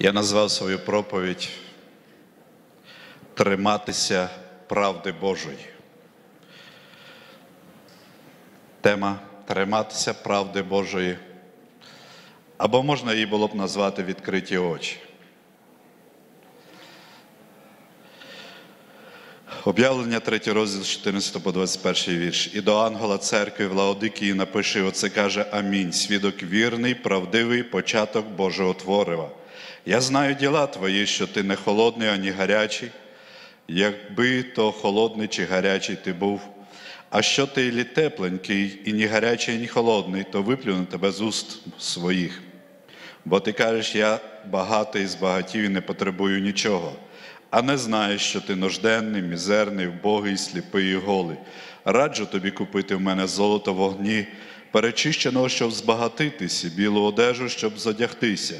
Я назвав свою проповідь Триматися правди Божої. Тема Триматися правди Божої. Або можна її було б назвати відкриті очі. Об'явлення 3 розділ 14 по 21 вірш. І до ангела церкви в Лаодикії напиши, оце каже Амінь. Свідок вірний, правдивий початок Божого творива. Я знаю діла твої, що ти не холодний, ані гарячий, якби то холодний чи гарячий ти був. А що ти лі тепленький, і ні гарячий, ні холодний, то виплюну тебе з уст своїх. Бо ти кажеш, я багатий, збагатів і не потребую нічого, а не знаєш, що ти нужденний, мізерний, вбогий, сліпий і голий. Раджу тобі купити в мене золото вогні, перечищеного, щоб збагатитися, білу одежу, щоб задягтися,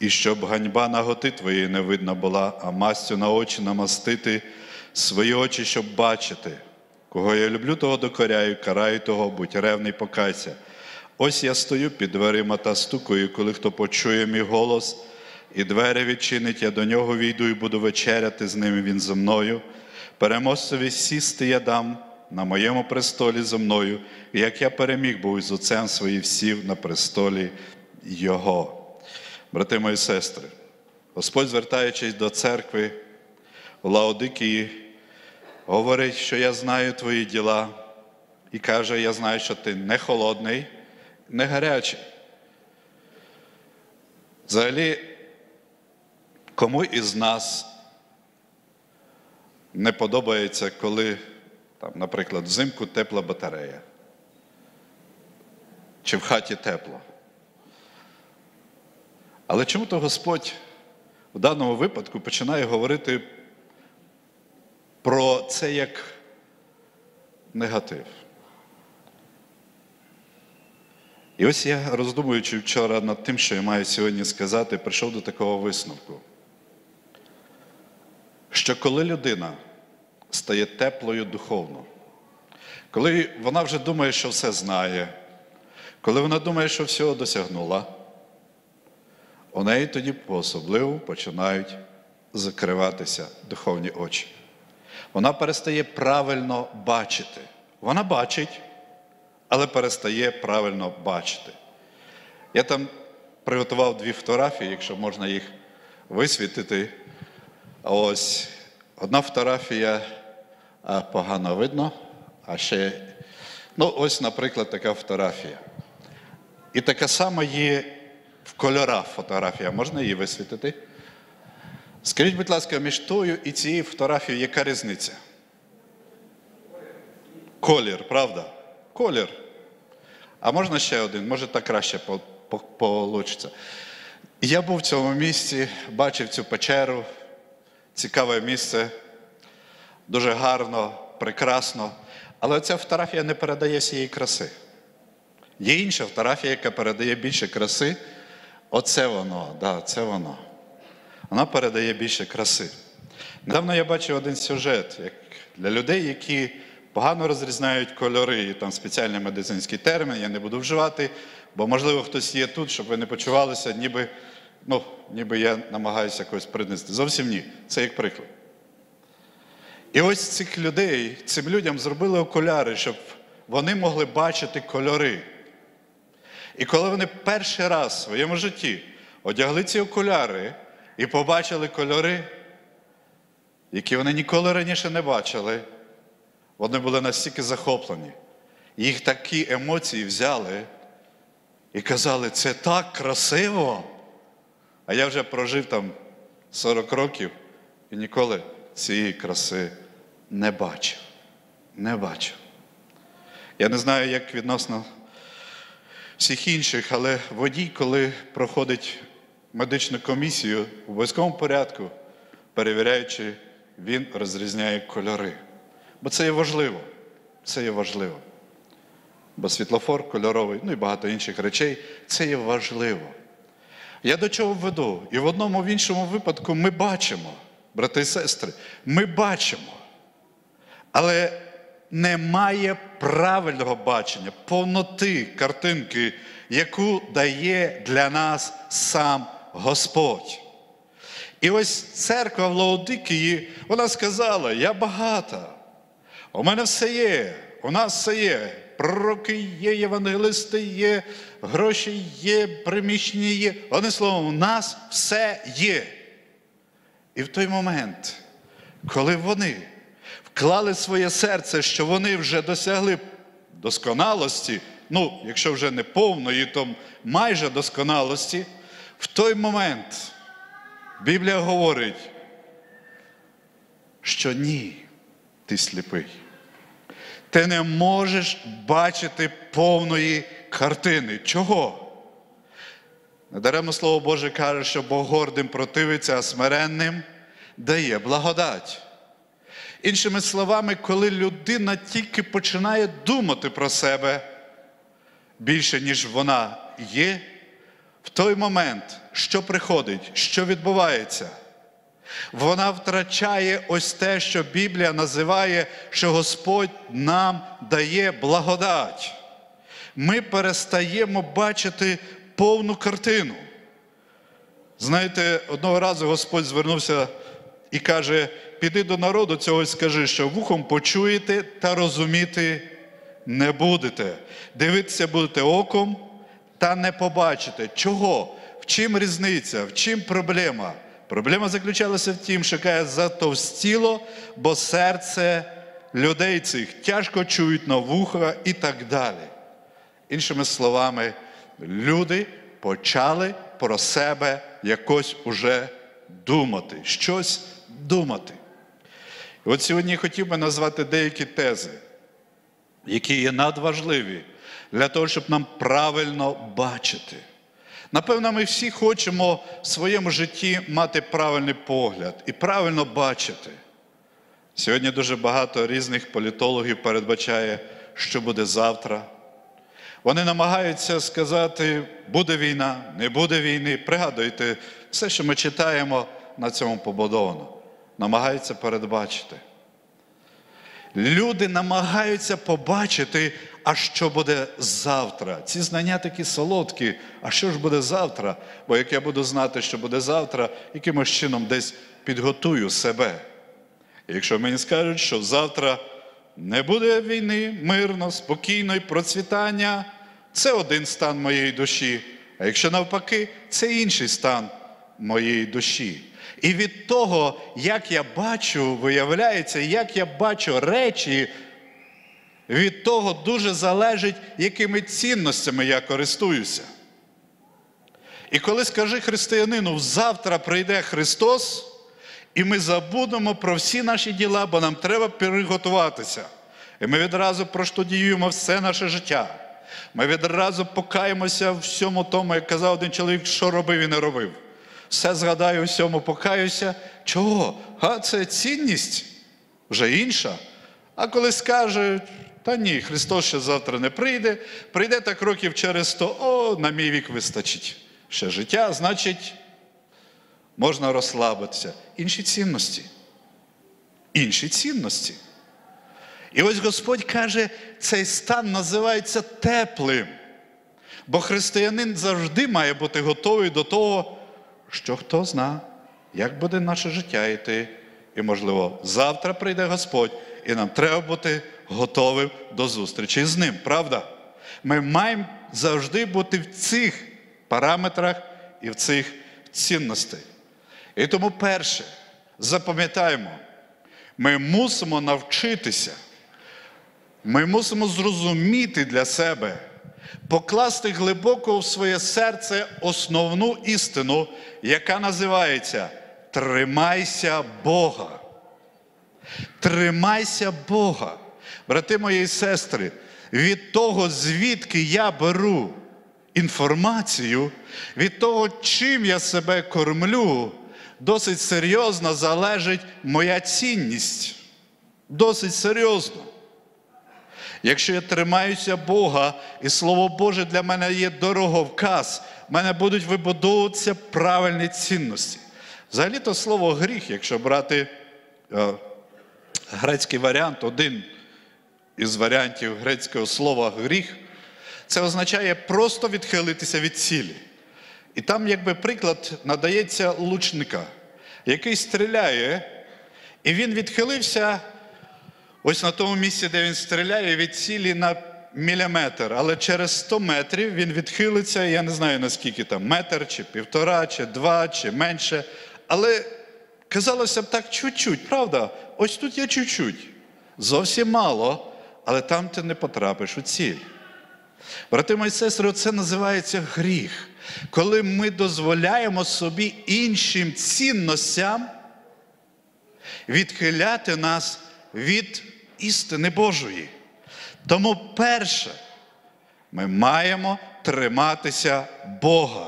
і щоб ганьба наготи твоєї не видно була, а мастю на очі намастити свої очі, щоб бачити. Кого я люблю, того докоряю, караю того, будь ревний, покайся. Ось я стою під дверима та стукаю, коли хто почує мій голос, і двері відчинить, я до нього війду і буду вечеряти з ним, він зо мною. Переможцеві сісти я дам на моєму престолі зо мною, і як я переміг був із отцем своїм сів на престолі Його. Брати мої сестри, Господь, звертаючись до церкви в Лаодикії, говорить, що я знаю твої діла, і каже, я знаю, що ти не холодний, не гарячий. Взагалі, кому із нас не подобається, коли, там, наприклад, взимку тепла батарея, чи в хаті тепло. Але чому-то Господь в даному випадку починає говорити про це як негатив. І ось я, роздумуючи вчора над тим, що я маю сьогодні сказати, прийшов до такого висновку, що коли людина стає теплою духовно, коли вона вже думає, що все знає, коли вона думає, що всього досягнула, у неї тоді по-особливо починають закриватися духовні очі. Вона перестає правильно бачити. Вона бачить, але перестає правильно бачити. Я там приготував дві фотографії, якщо можна їх висвітити. Ось одна фотографія погано видно, а ще, ну, ось, наприклад, така фотографія. І така сама є в кольорах фотографія. Можна її висвітити? Скажіть, будь ласка, між тою і цією фотографією яка різниця? Колір, правда? Колір. А можна ще один, може так краще получиться. Я був в цьому місці, бачив цю печеру, цікаве місце, дуже гарно, прекрасно. Але ця фотографія не передає всієї краси. Є інша фотографія, яка передає більше краси. Оце воно, да, це воно. Вона передає більше краси. Недавно я бачив один сюжет як для людей, які погано розрізнають кольори, і там спеціальний медицинський термін, я не буду вживати, бо, можливо, хтось є тут, щоб ви не почувалися, ніби ну, ніби я намагаюся когось принести. Зовсім ні. Це як приклад. І ось цих людей, цим людям зробили окуляри, щоб вони могли бачити кольори. І коли вони перший раз в своєму житті одягли ці окуляри і побачили кольори, які вони ніколи раніше не бачили, вони були настільки захоплені. Їх такі емоції взяли і казали, це так красиво. А я вже прожив там 40 років і ніколи цієї краси не бачив. Не бачив. Я не знаю, як відносно всіх інших, але водій, коли проходить медичну комісію в обов'язковому порядку, перевіряючи, він розрізняє кольори. Бо це є важливо. Це є важливо. Бо світлофор кольоровий, ну і багато інших речей, це є важливо. Я до чого веду? І в одному в іншому випадку ми бачимо, брати і сестри, ми бачимо. Але немає правильного бачення, повноти картинки, яку дає для нас сам Господь. І ось церква в Лаодикії, вона сказала: Я багата, у мене все є, у нас все є. Пророки є, євангелисти є, гроші є, приміщення є. Одним словом, у нас все є. І в той момент, коли вони вклали своє серце, що вони вже досягли досконалості, ну, якщо вже не повної, то майже досконалості, в той момент Біблія говорить, що ні, ти сліпий. Ти не можеш бачити повної картини. Чого? Недаремно Слово Боже каже, що Бог гордим противиться, а смиренним дає благодать. Іншими словами, коли людина тільки починає думати про себе більше, ніж вона є, в той момент, що приходить, що відбувається, вона втрачає ось те, що Біблія називає, що Господь нам дає благодать. Ми перестаємо бачити повну картину. Знаєте, одного разу Господь звернувся і каже: піди до народу цього і скажи, що вухом почуєте та розуміти не будете. Дивитися будете оком та не побачите. Чого? В чим різниця? В чим проблема? Проблема заключалася в тім, що каже, затовстіло, бо серце людей цих тяжко чують на вуха і так далі. Іншими словами, люди почали про себе якось уже думати, щось думати. От сьогодні я хотів би назвати деякі тези, які є надважливі для того, щоб нам правильно бачити. Напевно, ми всі хочемо в своєму житті мати правильний погляд і правильно бачити. Сьогодні дуже багато різних політологів передбачає, що буде завтра. Вони намагаються сказати, буде війна, не буде війни. Пригадуйте, все, що ми читаємо, на цьому побудовано. Намагаються передбачити. Люди намагаються побачити, а що буде завтра. Ці знання такі солодкі, а що ж буде завтра? Бо як я буду знати, що буде завтра, якимось чином десь підготую себе. І якщо мені скажуть, що завтра не буде війни, мирно, спокійно і процвітання, це один стан моєї душі. А якщо навпаки, це інший стан моєї душі. І від того, як я бачу, виявляється, як я бачу речі, від того дуже залежить, якими цінностями я користуюся. І коли скажи християнину, завтра прийде Христос, і ми забудемо про всі наші діла, бо нам треба переготуватися. І ми відразу проштудіюємо все наше життя. Ми відразу покаємося всьому тому, як казав один чоловік, що робив і не робив. Все згадаю, всьому покаюся. Чого? А це цінність вже інша. А коли скаже, та ні, Христос ще завтра не прийде, прийде так років через сто, о, на мій вік вистачить. Ще життя, значить, можна розслабитися. Інші цінності. Інші цінності. І ось Господь каже, цей стан називається теплим. Бо християнин завжди має бути готовий до того, що хто зна, як буде наше життя йти. І, можливо, завтра прийде Господь, і нам треба бути готовим до зустрічі з ним. Правда? Ми маємо завжди бути в цих параметрах і в цих цінностях. І тому, перше, запам'ятаємо, ми мусимо навчитися, ми мусимо зрозуміти для себе, покласти глибоко в своє серце основну істину, яка називається Тримайся Бога. Тримайся Бога. Брати мої і сестри, від того, звідки я беру інформацію, від того, чим я себе кормлю, досить серйозно залежить моя цінність. Досить серйозно. Якщо я тримаюся Бога, і Слово Боже для мене є дороговказ, в мене будуть вибудовуватися правильні цінності. Взагалі-то слово гріх, якщо брати е, грецький варіант, один із варіантів грецького слова гріх, це означає просто відхилитися від цілі. І там, якби приклад, надається лучника, який стріляє, і він відхилився ось на тому місці, де він стріляє, від цілі на міліметр. Але через 100 метрів він відхилиться, я не знаю наскільки там, метр, чи півтора, чи два, чи менше. Але казалося б так чуть-чуть, правда? Ось тут є чуть-чуть. Зовсім мало, але там ти не потрапиш у ціль. Брати мої сестри, це називається гріх, коли ми дозволяємо собі іншим цінностям відхиляти нас від істини Божої. Тому перше, ми маємо триматися Бога,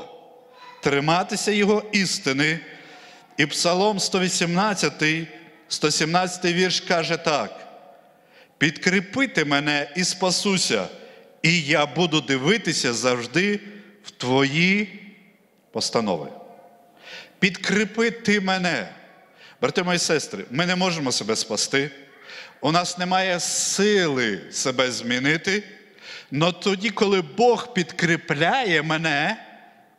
триматися Його істини. І Псалом 118, 117 вірш каже так: підкріпити мене і спасуся, і я буду дивитися завжди в твої постанови. Підкріпити мене. Брати мої сестри, ми не можемо себе спасти. У нас немає сили себе змінити. Але тоді, коли Бог підкріпляє мене,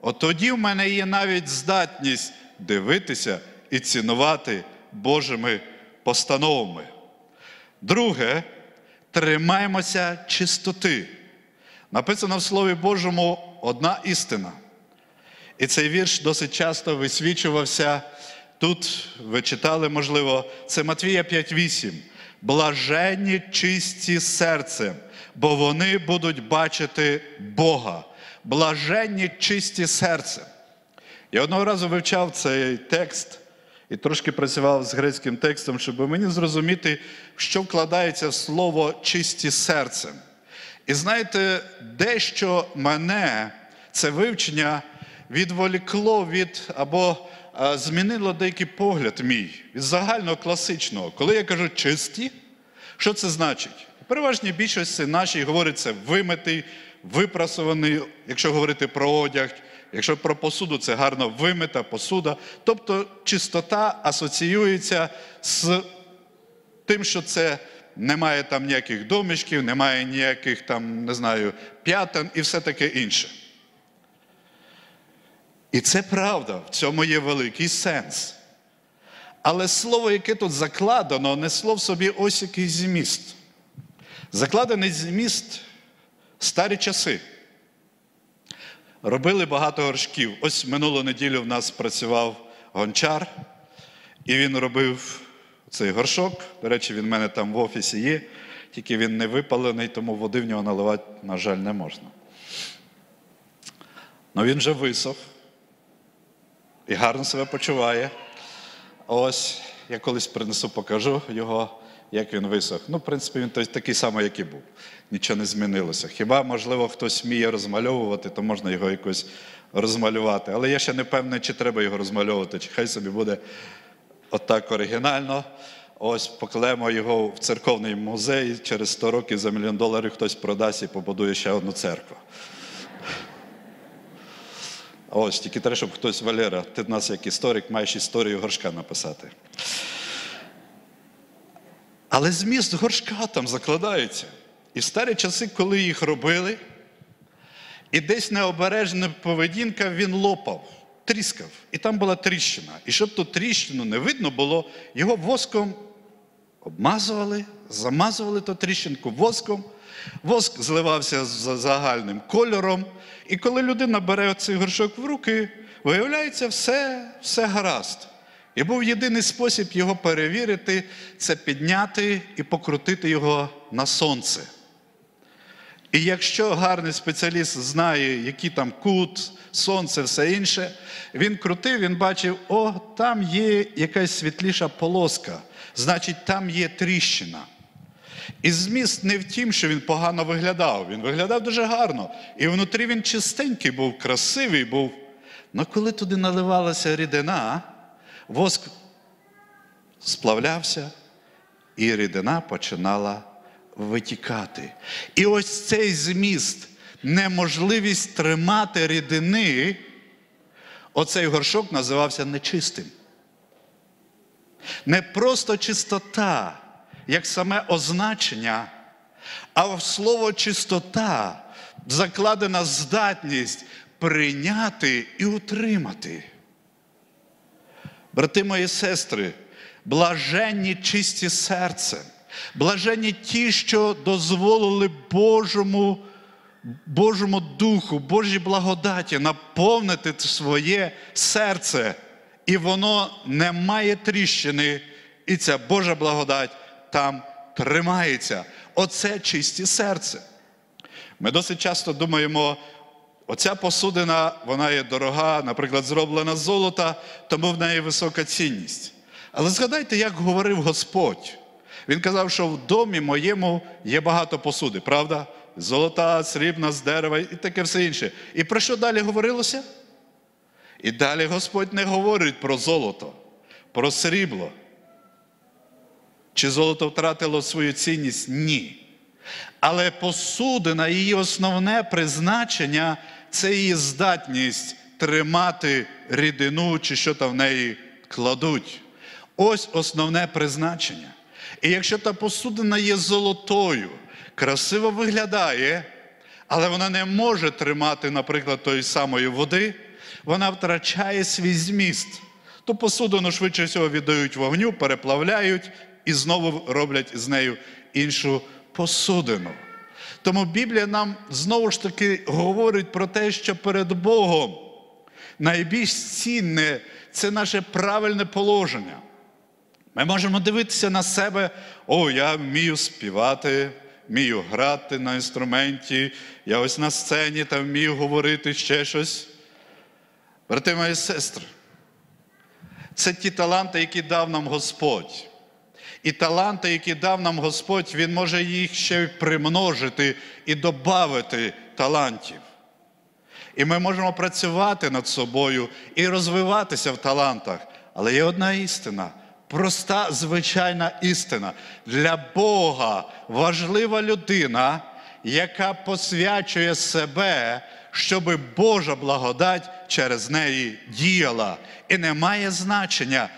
от тоді в мене є навіть здатність дивитися і цінувати Божими постановами. Друге, тримаємося чистоти. Написано в Слові Божому одна істина. І цей вірш досить часто висвічувався. Тут ви читали, можливо, це Матвія 5.8. Блаженні чисті серцем, бо вони будуть бачити Бога. Блаженні чисті серцем. Я одного разу вивчав цей текст і трошки працював з грецьким текстом, щоб мені зрозуміти, що вкладається слово чисті серцем. І знаєте, дещо мене це вивчення відволікло від або змінило деякий погляд мій від загального класичного. Коли я кажу чисті, що це значить? В переважній більшості нашій говориться вимитий, випрасований, якщо говорити про одяг, якщо про посуду, це гарно вимита посуда. Тобто чистота асоціюється з тим, що це немає там ніяких домішків, немає ніяких там, не знаю, п'ятен і все таке інше. І це правда, в цьому є великий сенс. Але слово, яке тут закладено, несло в собі ось який зміст. Закладений зміст старі часи. Робили багато горшків. Ось минулу неділю в нас працював гончар, і він робив цей горшок. До речі, він в мене там в офісі є, тільки він не випалений, тому води в нього наливати, на жаль, не можна. Ну він вже висох і гарно себе почуває. Ось я колись принесу, покажу його, як він висох. Ну, в принципі, він такий самий, як і був. Нічого не змінилося. Хіба, можливо, хтось вміє розмальовувати, то можна його якось розмалювати. Але я ще не певний, чи треба його розмальовувати, чи хай собі буде отак оригінально. Ось покладемо його в церковний музей. Через 100 років за мільйон доларів хтось продасть і побудує ще одну церкву. Ось, тільки треба, щоб хтось, Валера, ти в нас як історик, маєш історію горшка написати. Але зміст горшка там закладається. І в старі часи, коли їх робили, і десь необережна поведінка, він лопав, тріскав. І там була тріщина. І щоб ту тріщину не видно було, його воском обмазували, замазували ту тріщинку воском. Воск зливався з загальним кольором. І коли людина бере цей горшок в руки, виявляється, все, все гаразд. І був єдиний спосіб його перевірити це підняти і покрутити його на сонце. І якщо гарний спеціаліст знає, який там кут, сонце, все інше, він крутив, він бачив, о, там є якась світліша полоска, значить, там є тріщина. І зміст не в тім, що він погано виглядав. Він виглядав дуже гарно. І внутрі він чистенький був, красивий був. Але коли туди наливалася рідина, воск сплавлявся, і рідина починала витікати. І ось цей зміст, неможливість тримати рідини, оцей горшок називався нечистим. Не просто чистота, як саме означення, а в слово чистота закладена здатність прийняти і утримати. Брати мої сестри, блаженні чисті серцем, блаженні ті, що дозволили Божому, Божому Духу, Божій благодаті наповнити своє серце, і воно не має тріщини, і ця Божа благодать там тримається. Оце чисті серце. Ми досить часто думаємо, оця посудина, вона є дорога, наприклад, зроблена з золота, тому в неї висока цінність. Але згадайте, як говорив Господь. Він казав, що в домі моєму є багато посуди, правда? Золота, срібна, з дерева і таке все інше. І про що далі говорилося? І далі Господь не говорить про золото, про срібло. Чи золото втратило свою цінність? Ні. Але посудина, її основне призначення це її здатність тримати рідину, чи що там в неї кладуть. Ось основне призначення. І якщо та посудина є золотою, красиво виглядає, але вона не може тримати, наприклад, тої самої води, вона втрачає свій зміст. Ту посудину швидше всього віддають вогню, переплавляють і знову роблять з нею іншу посудину. Тому Біблія нам знову ж таки говорить про те, що перед Богом найбільш цінне це наше правильне положення. Ми можемо дивитися на себе, о, я вмію співати, вмію грати на інструменті, я ось на сцені там вмію говорити ще щось. Брати мої сестри, це ті таланти, які дав нам Господь. І таланти, які дав нам Господь, Він може їх ще примножити і додати талантів. І ми можемо працювати над собою і розвиватися в талантах. Але є одна істина, проста звичайна істина. Для Бога важлива людина, яка посвячує себе, щоб Божа благодать через неї діяла. І не має значення,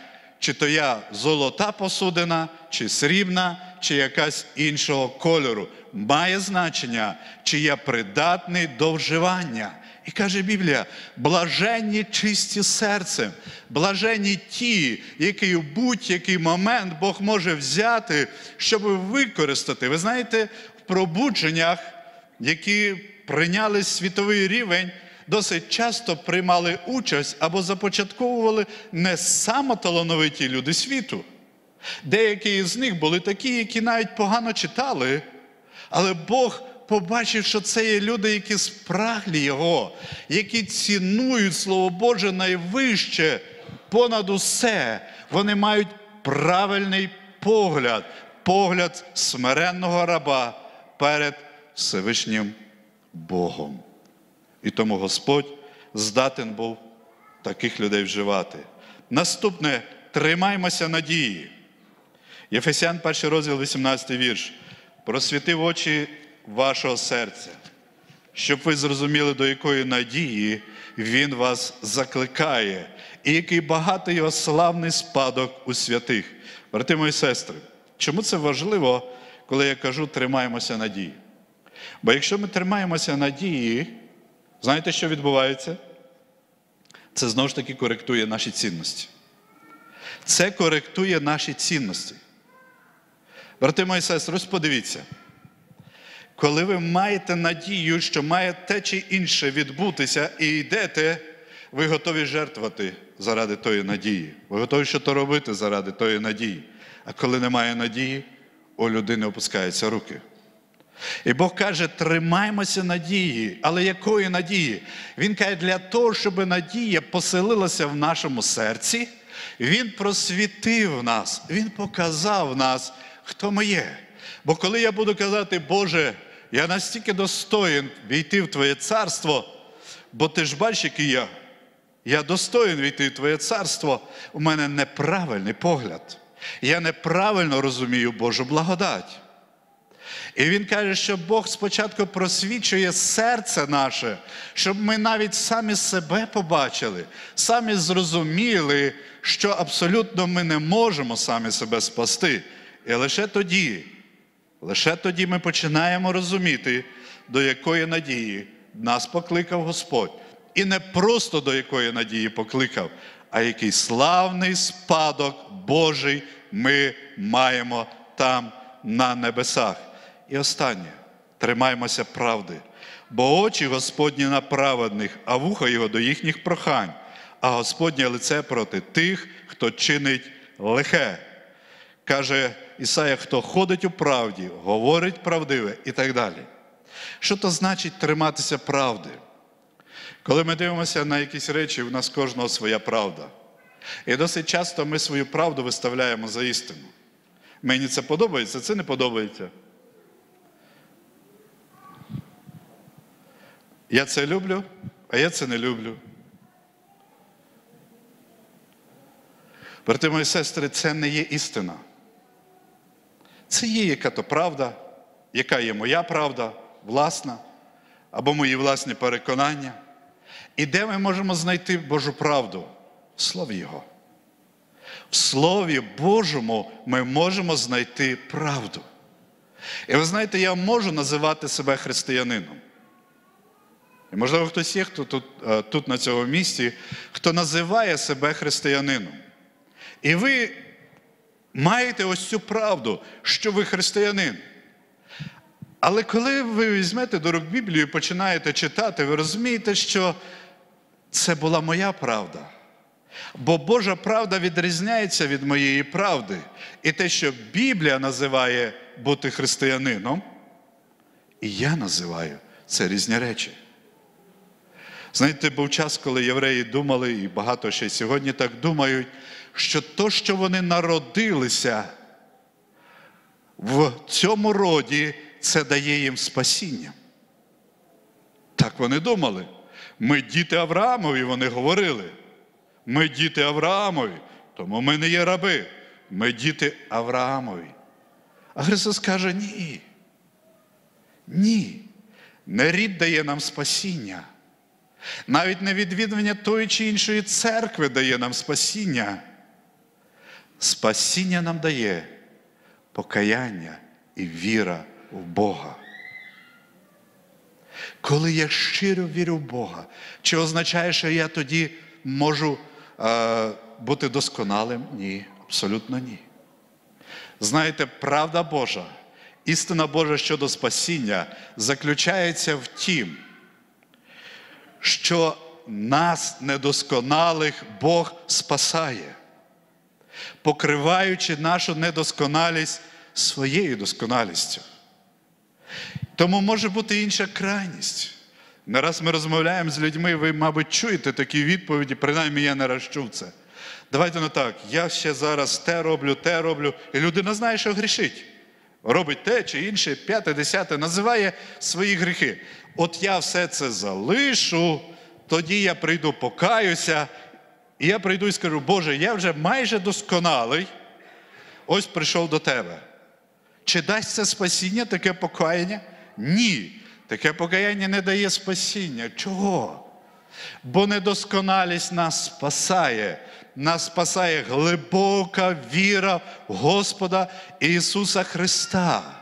чи то я золота посудина, чи срібна, чи якась іншого кольору. Має значення, чи я придатний до вживання. І каже Біблія: блаженні чисті серцем, блаженні ті, які в будь-який момент Бог може взяти, щоб використати. Ви знаєте, в пробудженнях, які прийняли світовий рівень, досить часто приймали участь або започатковували не самоталановиті люди світу. Деякі з них були такі, які навіть погано читали, але Бог побачив, що це є люди, які спраглі Його, які цінують Слово Боже найвище понад усе. Вони мають правильний погляд, погляд смиренного раба перед Всевишнім Богом. І тому Господь здатен був таких людей вживати. Наступне тримаймося надії. Єфесян, перший розділ, 18 вірш. Просвітив очі вашого серця, щоб ви зрозуміли, до якої надії Він вас закликає, і який багатий його славний спадок у святих. Брати мої сестри, чому це важливо, коли я кажу тримаємося надії? Бо якщо ми тримаємося надії, знаєте, що відбувається? Це знову ж таки коректує наші цінності. Це коректує наші цінності. Брати мої сестри, ось подивіться. Коли ви маєте надію, що має те чи інше відбутися і йдете, ви готові жертвувати заради тої надії. Ви готові щось робити заради тої надії. А коли немає надії, у людини опускаються руки. І Бог каже, тримаймося надії. Але якої надії? Він каже, для того, щоб надія поселилася в нашому серці, Він просвітив нас, Він показав нас, хто ми є. Бо коли я буду казати, Боже, я настільки достоїн війти в Твоє царство, бо ти ж бачиш, який я. Я достоїн війти в Твоє царство, у мене неправильний погляд. Я неправильно розумію Божу благодать. І він каже, що Бог спочатку просвічує серце наше, щоб ми навіть самі себе побачили, самі зрозуміли, що абсолютно ми не можемо самі себе спасти. І лише тоді, лише тоді ми починаємо розуміти, до якої надії нас покликав Господь. і не просто до якої надії покликав, а який славний спадок Божий ми маємо там на небесах. І останнє тримаймося правди, бо очі Господні на праведних, а вуха його до їхніх прохань, а Господнє лице проти тих, хто чинить лихе. Каже Ісая, хто ходить у правді, говорить правдиве і так далі. Що то значить триматися правди? Коли ми дивимося на якісь речі, у нас кожного своя правда. І досить часто ми свою правду виставляємо за істину. Мені це подобається, це не подобається. Я це люблю, а я це не люблю. Брати мої сестри, це не є істина. Це є яка-то правда, яка є моя правда, власна, або мої власні переконання. І де ми можемо знайти Божу правду? В Слові Його. В Слові Божому ми можемо знайти правду. І ви знаєте, я можу називати себе християнином. І, можливо, хтось є, хто тут, е, тут на цьому місці, хто називає себе християнином. І ви маєте ось цю правду, що ви християнин. Але коли ви візьмете до рук Біблію і починаєте читати, ви розумієте, що це була моя правда. Бо Божа правда відрізняється від моєї правди. І те, що Біблія називає бути християнином, і я називаю це різні речі. Знаєте, був час, коли євреї думали, і багато ще сьогодні так думають, що то, що вони народилися в цьому роді, це дає їм спасіння. Так вони думали. Ми діти Авраамові, вони говорили. Ми діти Авраамові, тому ми не є раби. Ми діти Авраамові. А Христос каже: ні. Ні. Не рід дає нам спасіння. Навіть не відвідування тої чи іншої церкви дає нам спасіння. Спасіння нам дає покаяння і віра в Бога. Коли я щиро вірю в Бога, чи означає, що я тоді можу е, бути досконалим? Ні, абсолютно ні. Знаєте, правда Божа, істина Божа щодо спасіння заключається в тім, що нас, недосконалих, Бог спасає, покриваючи нашу недосконалість своєю досконалістю. Тому може бути інша крайність. Не раз ми розмовляємо з людьми, ви, мабуть, чуєте такі відповіді, принаймні я не раз чув це. Давайте не так, я ще зараз те роблю, те роблю, і людина знає, що грішить. Робить те чи інше, п'яте, десяте, називає свої гріхи. От я все це залишу, тоді я прийду, покаюся, і я прийду і скажу, Боже, я вже майже досконалий, ось прийшов до тебе. Чи дасть це спасіння, таке покаяння? Ні. Таке покаяння не дає спасіння. Чого? Бо недосконалість нас спасає. Нас спасає глибока віра в Господа Ісуса Христа.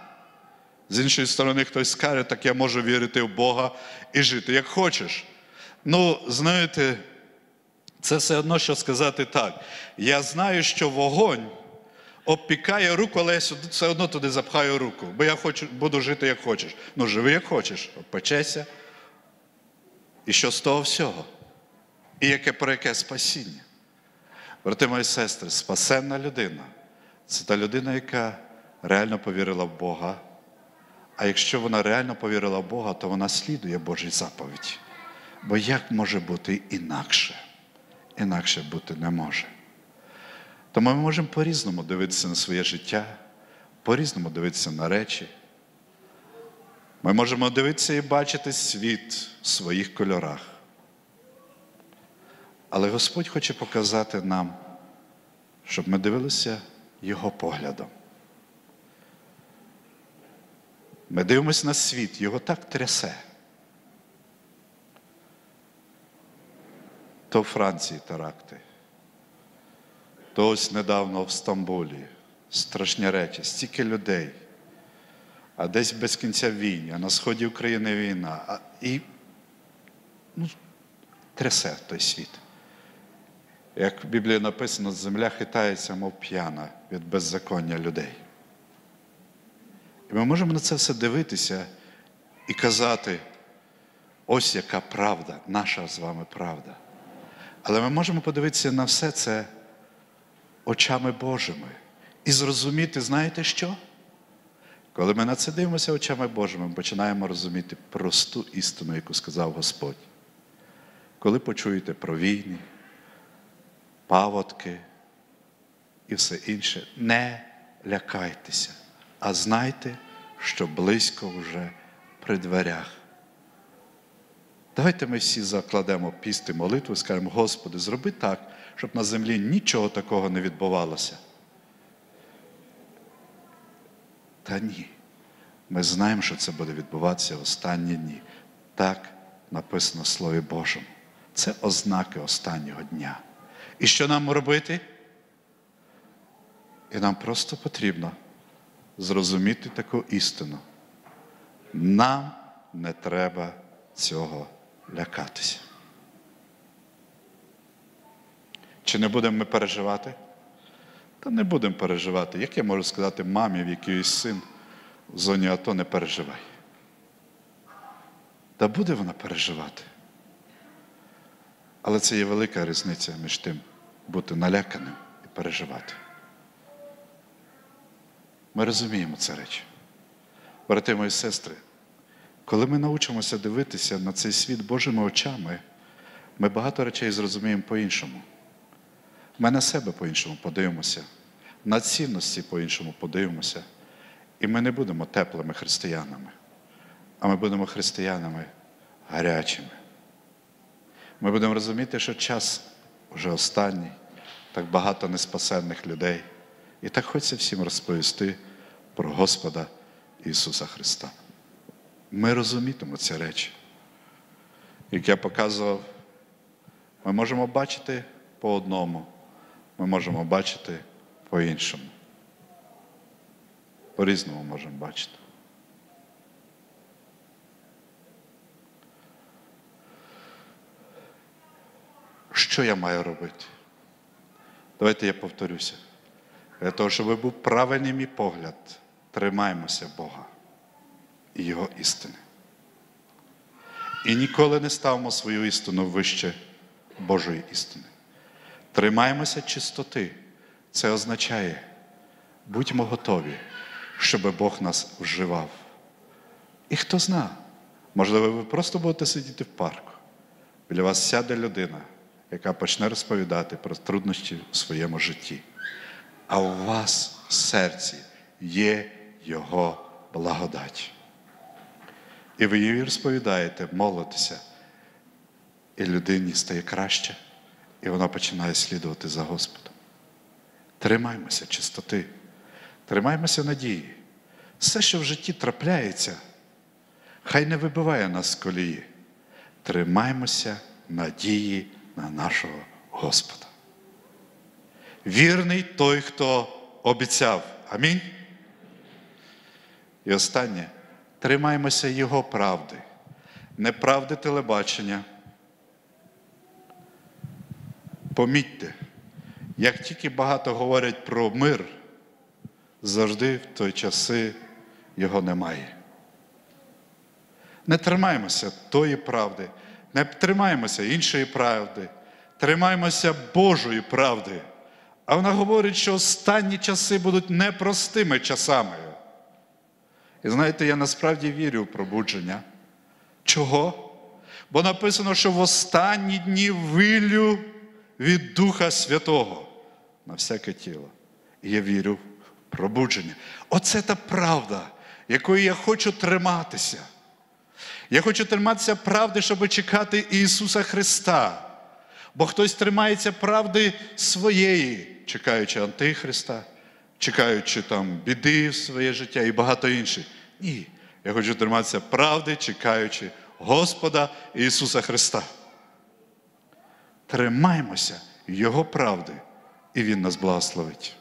З іншої сторони, хтось скаже, так я можу вірити в Бога і жити, як хочеш. Ну, знаєте, це все одно, що сказати так. Я знаю, що вогонь обпікає руку, але я все одно туди запхаю руку, бо я хочу, буду жити як хочеш. Ну, живи як хочеш, обпечеся. І що з того всього? І яке про яке спасіння? Брати мої сестри, спасенна людина це та людина, яка реально повірила в Бога. А якщо вона реально повірила в Бога, то вона слідує Божій заповіді. Бо як може бути інакше? Інакше бути не може. Тому ми можемо по-різному дивитися на своє життя, по-різному дивитися на речі. Ми можемо дивитися і бачити світ в своїх кольорах. Але Господь хоче показати нам, щоб ми дивилися Його поглядом. Ми дивимося на світ, його так трясе. То в Франції теракти, то ось недавно в Стамбулі страшні речі, стільки людей, а десь без кінця війни, а на сході України війна. А, І ну, трясе той світ. Як в Біблії написано, земля хитається, мов п'яна від беззаконня людей. І ми можемо на це все дивитися і казати, ось яка правда, наша з вами правда. Але ми можемо подивитися на все це очами Божими і зрозуміти, знаєте що? Коли ми на це дивимося очами Божими, ми починаємо розуміти просту істину, яку сказав Господь. Коли почуєте про війни, паводки і все інше, не лякайтеся, а знайте, що близько вже при дверях. Давайте ми всі закладемо піст і молитву і скажемо, Господи, зроби так, щоб на землі нічого такого не відбувалося. Та ні. Ми знаємо, що це буде відбуватися в останні дні. Так написано в Слові Божому. Це ознаки останнього дня. І що нам робити? І нам просто потрібно зрозуміти таку істину. Нам не треба цього лякатися. Чи не будемо ми переживати? Та не будемо переживати. Як я можу сказати мамі, в якийсь син в зоні АТО не переживай? Та буде вона переживати. Але це є велика різниця між тим бути наляканим і переживати. Ми розуміємо це речі. Брати мої сестри, коли ми навчимося дивитися на цей світ Божими очами, ми багато речей зрозуміємо по-іншому. Ми на себе по-іншому подивимося, на цінності по-іншому подивимося. І ми не будемо теплими християнами, а ми будемо християнами гарячими. Ми будемо розуміти, що час вже останній, так багато неспасенних людей. І так хочеться всім розповісти про Господа Ісуса Христа. Ми розумітимо ці речі. Як я показував, ми можемо бачити по одному, ми можемо бачити по-іншому. По-різному можемо бачити. Що я маю робити? Давайте я повторюся. Для того, щоб був правильний мій погляд, тримаймося Бога і Його істини. І ніколи не ставимо свою істину вище Божої істини. Тримаймося чистоти. Це означає, будьмо готові, щоб Бог нас вживав. І хто зна, можливо, ви просто будете сидіти в парку. Біля вас сяде людина, яка почне розповідати про труднощі в своєму житті. А у вас в серці є Його благодать. І ви їй розповідаєте, молитеся, і людині стає краще, і вона починає слідувати за Господом. Тримаймося чистоти, тримаймося надії. Все, що в житті трапляється, хай не вибиває нас з колії. Тримаймося надії на нашого Господа. Вірний той, хто обіцяв. Амінь. І останнє. Тримаймося Його правди, не правди телебачення. Помітьте, як тільки багато говорять про мир, завжди в той часи його немає. Не тримаймося тої правди, не тримаймося іншої правди, тримаймося Божої правди. А вона говорить, що останні часи будуть непростими часами. І знаєте, я насправді вірю в пробудження. Чого? Бо написано, що в останні дні вилю від Духа Святого на всяке тіло. І я вірю в пробудження. Оце та правда, якою я хочу триматися. Я хочу триматися правди, щоб чекати Ісуса Христа. Бо хтось тримається правди своєї, чекаючи Антихриста, чекаючи там біди в своє життя і багато інших. Ні. Я хочу триматися правди, чекаючи Господа Ісуса Христа. Тримаймося Його правди, і Він нас благословить.